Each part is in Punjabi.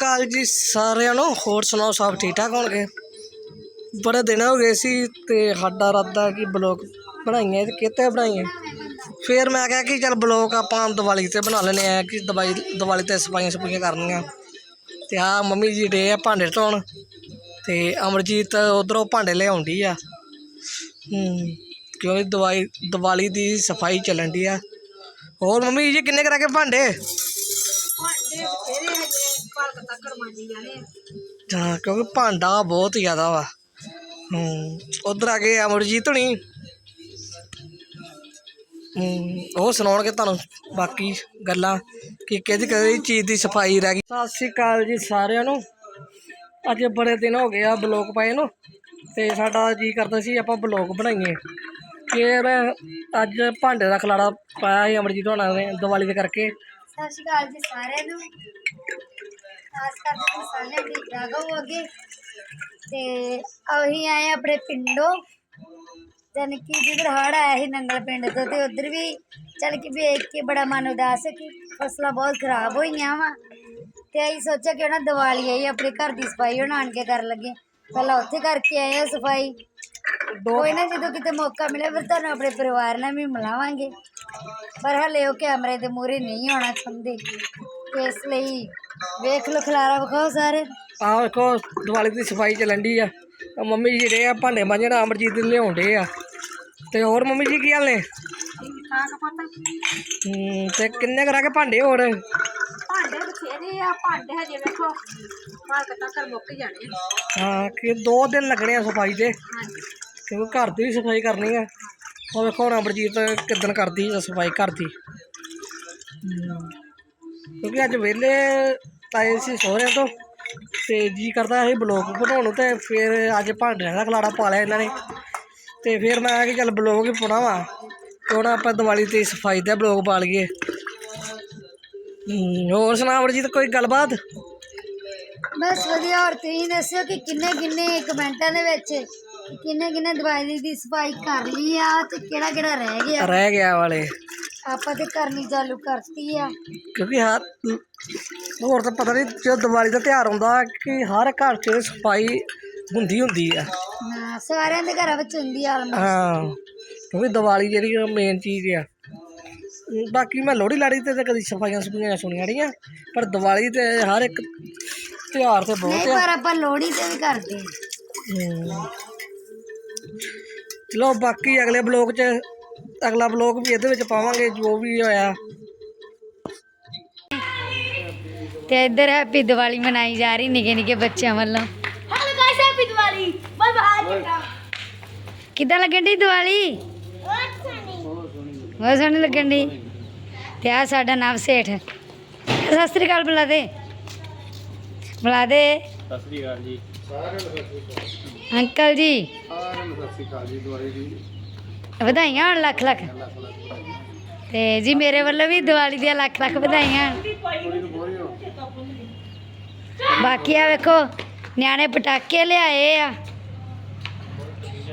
ਅਕਾਲ ਜੀ ਸਾਰਿਆਂ ਨੂੰ। ਹੋਰ ਸੁਣਾਓ, ਸਭ ਠੀਕ ਠਾਕ ਹੋਣਗੇ? ਬੜੇ ਦਿਨ ਹੋ ਗਏ ਸੀ ਤੇ ਸਾਡਾ ਇਰਾਦਾ ਕਿ ਬਲੌਗ ਬਣਾਈਏ ਤੇ ਕਿਤੇ ਬਣਾਈਏ। ਫਿਰ ਮੈਂ ਕਿਹਾ ਕਿ ਚੱਲ ਬਲੌਗ ਆਪਾਂ ਦੀਵਾਲੀ ਤੇ ਬਣਾ ਲੈਨੇ ਆ ਕਿ ਦਵਾਈ ਦੀਵਾਲੀ ਤੇ ਸਫਾਈਆਂ ਸਫਾਈਆਂ ਕਰਨੀਆਂ। ਤੇ ਆ ਮੰਮੀ ਜੀ ਡੇ ਆ ਭਾਂਡੇ ਧੋਣ ਤੇ ਅਮਰਜੀਤ ਉਧਰੋਂ ਭਾਂਡੇ ਲਿਆਉਂਦੀ ਆ। ਹੂੰ ਕਿਉਂਕਿ ਦਵਾਈ ਦੀਵਾਲੀ ਦੀ ਸਫ਼ਾਈ ਚੱਲਣ ਦੀ ਆ। ਹੋਰ ਮੰਮੀ ਜੀ ਕਿੰਨੇ ਕਰਾ ਕੇ ਭਾਂਡੇ? ਭਾਂਡੇ ਬਥੇਰੇ ਹੈਗੇ ਮਾਂਜੀ ਜਾਣੇ ਹਾਂ, ਕਿਉਂਕਿ ਭਾਂਡਾ ਬਹੁਤ ਜ਼ਿਆਦਾ ਵਾ। ਹੂੰ, ਉਧਰ ਆ ਗਏ ਅਮਰਜੀਤ ਹੁਣੀ। ਉਹ ਸੁਣਾਉਣਗੇ ਤੁਹਾਨੂੰ ਬਾਕੀ ਗੱਲਾਂ ਕਿ ਕਿਹਦੀ ਕਿਹਦੀ ਚੀਜ਼ ਦੀ ਸਫ਼ਾਈ ਰਹਿ ਗਈ। ਸਤਿ ਸ਼੍ਰੀ ਅਕਾਲ ਜੀ ਸਾਰਿਆਂ ਨੂੰ। ਅੱਜ ਬੜੇ ਦਿਨ ਹੋ ਗਏ ਆ ਬਲੌਗ ਪਾਏ ਨੂੰ, ਤੇ ਸਾਡਾ ਜੀ ਕਰਦਾ ਸੀ ਆਪਾਂ ਬਲੌਗ ਬਣਾਈਏ। ਫਿਰ ਅੱਜ ਭਾਂਡੇ ਦਾ ਖਲਾਰਾ ਪਾਇਆ ਸੀ ਅਮਰਜੀਤ ਹੋਣਾ ਨੇ ਦੀਵਾਲੀ ਦੇ ਕਰਕੇ। ਸਤਿ ਸ਼੍ਰੀ ਅਕਾਲ ਜੀ ਸਾਰਿਆਂ ਨੂੰ। ਖਾਸ ਕਰਕੇ ਸਾਰੇ ਠੀਕ ਠਾਕ ਹੋਵੋਗੇ ਤੇ ਅਸੀਂ ਆਏ ਆਪਣੇ ਪਿੰਡੋਂ। ਜਾਣੀ ਕਿ ਜਿੱਧਰ ਹੜ੍ਹ ਆਇਆ ਸੀ ਨੰਗਲ ਪਿੰਡ ਤੋਂ ਤੇ ਉਧਰ ਵੀ ਚੱਲ ਕੇ ਵੇਖ ਕੇ ਬੜਾ ਮਨ ਉਦਾਸ ਕਿ ਫਸਲਾਂ ਬਹੁਤ ਖਰਾਬ ਹੋਈਆਂ ਵਾ। ਤੇ ਅਸੀਂ ਸੋਚਿਆ ਕਿ ਉਹਨਾਂ ਦੀਵਾਲੀ ਆਈ ਆਪਣੇ ਘਰ ਦੀ ਸਫ਼ਾਈ ਹੁਣ ਆਣ ਕੇ ਕਰਨ ਲੱਗੇ। ਪਹਿਲਾਂ ਉੱਥੇ ਕਰਕੇ ਆਏ ਆ ਸਫ਼ਾਈ। ਕੋਈ ਨਾ ਜਦੋਂ ਕਿਤੇ ਮੌਕਾ ਮਿਲੇ ਫਿਰ ਤੁਹਾਨੂੰ ਆਪਣੇ ਪਰਿਵਾਰ ਨਾਲ ਵੀ ਮਿਲਾਵਾਂਗੇ। ਪਰ ਹਲੇ ਉਹ ਕੈਮਰੇ ਦੇ ਮੂਹਰੇ ਨਹੀਂ ਆਉਣਾ ਚਾਹੁੰਦੇ। ਇਸ ਲਈ ਵੇਖ ਲੋ ਖਲਾਰਾ ਵਿਖਾਓ ਸਾਰੇ। ਆਹ ਵੇਖੋ ਦੀਵਾਲੀ ਦੀ ਸਫ਼ਾਈ ਚੱਲਣ ਦੀ ਆ। ਆਹ ਮੰਮੀ ਜੀ ਜਿਹੜੇ ਆ ਭਾਂਡੇ ਮਾਂਜਣ ਅਮਰਜੀਤ ਦੇ ਲਿਆਉਂਦੇ ਆ। ਤੇ ਹੋਰ ਮੰਮੀ ਜੀ ਕੀ ਹਾਲ ਨੇ? ਠੀਕ ਪਤਾ ਤੇ ਕਿੰਨੇ ਕਰਾ ਕੇ ਭਾਂਡੇ ਹੋਰ? ਭਾਂਡੇ ਬਥੇਰੇ ਆ ਭਾਂਡੇ ਹਜੇ ਵੇਖੋ ਭਾਲਕ ਤੱਕ ਮੁੱਕ ਜਾਣੇ ਆ। ਹਾਂ ਕਿ ਦੋ ਦਿਨ ਲੱਗਣੇ ਆ ਸਫ਼ਾਈ ਤੇ। ਹਾਂਜੀ। ਕਿਉਂਕਿ ਘਰ ਦੀ ਵੀ ਸਫ਼ਾਈ ਕਰਨੀ ਆ। ਉਹ ਵੇਖੋ ਹੁਣ ਅਮਰਜੀਤ ਕਿੱਦਣ ਕਰਦੀ ਆ ਸਫ਼ਾਈ ਘਰ ਦੀ। ਕਿਉਂਕਿ ਅੱਜ ਵਿਹਲੇ ਆਏ ਸੀ ਸਹੁਰਿਆਂ ਤੋਂ ਤੇ ਜੀ ਕਰਦਾ ਸੀ ਬਲੌਗ ਬਣਾਉਣ ਨੂੰ ਤੇ ਫਿਰ ਅੱਜ ਭਾਂਡਿਆਂ ਦਾ ਖਲਾੜਾ ਪਾ ਲਿਆ ਇਹਨਾਂ ਨੇ ਤੇ ਫਿਰ ਮੈਂ ਕਿ ਚੱਲ ਬਲੌਗ ਹੀ ਪਾਉਣਾ ਵਾ ਹੁਣ ਆਪਾਂ ਦੀਵਾਲੀ ਤੇ ਸਫ਼ਾਈ ਦਾ ਬਲੌਗ ਪਾ ਲਈਏ। ਹੋਰ ਸੁਣਾ ਅਮਰਜੀਤ ਕੋਈ ਗੱਲਬਾਤ? ਬਸ ਵਧੀਆ ਹੋਰ ਤੁਸੀਂ ਦੱਸਿਓ ਕਿ ਕਿੰਨੇ ਕਿੰਨੇ ਕਮੈਂਟਾਂ ਦੇ ਵਿੱਚ ਕਿੰਨੇ ਕਿੰਨੇ ਦਵਾਈ ਦੀ ਸਫ਼ਾਈ ਕਰ ਲਈ ਆ ਤੇ ਕਿਹੜਾ ਕਿਹੜਾ ਰਹਿ ਗਿਆ? ਰਹਿ ਗਿਆ ਵਾਲੇ। ਆਪਾਂ ਤੇ ਕਰਨੀ ਚਾਲੂ ਕਰਤੀ ਆ ਕਿਉਂਕਿ ਹਰ ਹੋਰ ਤਾਂ ਪਤਾ ਨਹੀਂ ਜਦੋਂ ਦੀਵਾਲੀ ਦਾ ਤਿਉਹਾਰ ਆਉਂਦਾ ਕਿ ਹਰ ਘਰ 'ਚ ਸਫ਼ਾਈ ਹੁੰਦੀ ਹੁੰਦੀ ਆ ਨਾ ਸਾਰਿਆਂ ਦੇ ਘਰਾਂ ਵਿੱਚ ਹੁੰਦੀ ਆ almost। ਹਾਂ ਕਿਉਂਕਿ ਦੀਵਾਲੀ ਜਿਹੜੀ ਮੇਨ ਚੀਜ਼ ਆ ਬਾਕੀ ਮੈਂ ਲੋਹੜੀ ਲਾੜੀ ਤੇ ਤਾਂ ਕਦੀ ਸਫਾਈਆਂ ਸਫਾਈਆਂ ਸੁਣੀਆਂ ਨਹੀਂ ਆ ਪਰ ਦੀਵਾਲੀ ਤੇ ਹਰ ਇੱਕ ਤਿਉਹਾਰ ਤੇ ਬਹੁਤ ਨਹੀਂ ਆ ਪਰ ਆਪਾਂ ਲੋਹੜੀ ਤੇ ਵੀ ਕਰਦੇ ਆ। ਹਮ। ਚਲੋ ਬਾਕੀ ਅਗਲੇ ਬਲੌਗ 'ਚ ਅਗਲਾ ਬਲੌਗ ਵੀ ਇਹਦੇ ਵਿੱਚ ਪਾਵਾਂਗੇ ਜੋ ਵੀ ਹੋਇਆ। ਤੇ ਇੱਧਰ ਹੈਪੀ ਦੀਵਾਲੀ ਮਨਾਈ ਜਾ ਰਹੀ ਨਿੱਕੇ ਨਿੱਕੇ ਬੱਚਿਆਂ ਵੱਲੋਂ। Hello guys happy Diwali. Bye bye ਕਿੱਦਾਂ ਲੱਗਣ ਦੀ ਦੀਵਾਲੀ? ਬਹੁਤ ਸੋਹਣੀ। ਲੱਗਣ ਦੀ ਤੇ ਆ ਸਾਡਾ ਨਾਮ ਸੇਠ। ਸਤਿ ਸ੍ਰੀ ਅਕਾਲ ਬੁਲਾ ਦੇ। ਬੁਲਾ ਦੇ। ਸਤਿ ਸ੍ਰੀ ਅਕਾਲ ਜੀ। ਸਾਰਿਆਂ ਨੂੰ ਅੰਕਲ ਜੀ। ਸਾਰਿਆਂ ਨੂੰ ਸਤਿ ਸ੍ਰੀ ਜੀ ਦੁਆਰੇ ਜੀ ਵਧਾਈਆਂ ਹੋਣ ਲੱਖ ਲੱਖ। ਤੇ ਜੀ ਮੇਰੇ ਵੱਲੋਂ ਵੀ ਦੀਵਾਲੀ ਦੀਆਂ ਲੱਖ ਲੱਖ ਵਧਾਈਆਂ। ਬਾਕੀ ਆ ਵੇਖੋ, ਨਿਆਣੇ ਪਟਾਕੇ ਲਿਆਏ ਆ।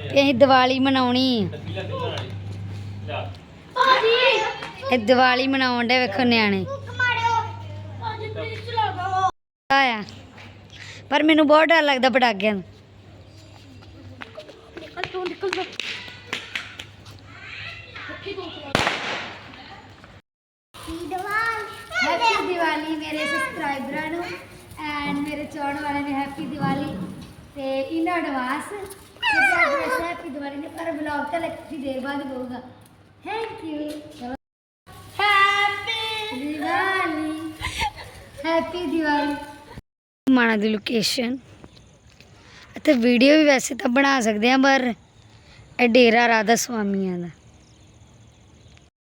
ਤੇ ਅਸੀਂ ਦੀਵਾਲੀ ਮਨਾਉਣੀ। ਆ ਇਹ ਦੀਵਾਲੀ ਮਨਾਉਣ ਦੇ ਵੇਖੋ ਨਿਆਣੇ। ਆਇਆ। ਪਰ ਮੈਨੂੰ ਬਹੁਤ ਡਰ ਲੱਗਦਾ ਪਟਾਕਿਆਂ ਨੂੰ। ਹੈਪੀ ਦੀਵਾਲੀ ਮੇਰੇ ਸਬਸਕ੍ਰਾਈਬਰਾਂ ਨੂੰ ਐਂਡ ਮੇਰੇ ਚਾਹਣ ਵਾਲਿਆਂ ਨੂੰ ਹੈਪੀ ਦੀਵਾਲੀ ਤੇ ਇਨ ਐਡਵਾਂਸ ਹੈਪੀ ਦੀਵਾਲੀ ਨੇ ਪਰ ਵਲੌਗ ਤਾਂ ਲੱਗੀ ਦੇਰ ਬਾਅਦ ਹੋਊਗਾ। Thank you happy Diwali happy Diwali ਮਾਣਾ ਦੀ ਲੋਕੇਸ਼ਨ ਅਤੇ ਵੀਡੀਓ ਵੀ ਵੈਸੇ ਤਾਂ ਬਣਾ ਸਕਦੇ ਆ ਪਰ ਇਹ ਡੇਰਾ ਰਾਧਾ ਸੁਆਮੀਆਂ ਦਾ।